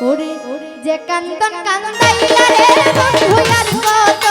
ওরে যে কান্দন কান্দাইলা রে বন্ধু আর কত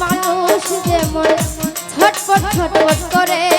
মানুষ যেমন ছটপট ছটপট করে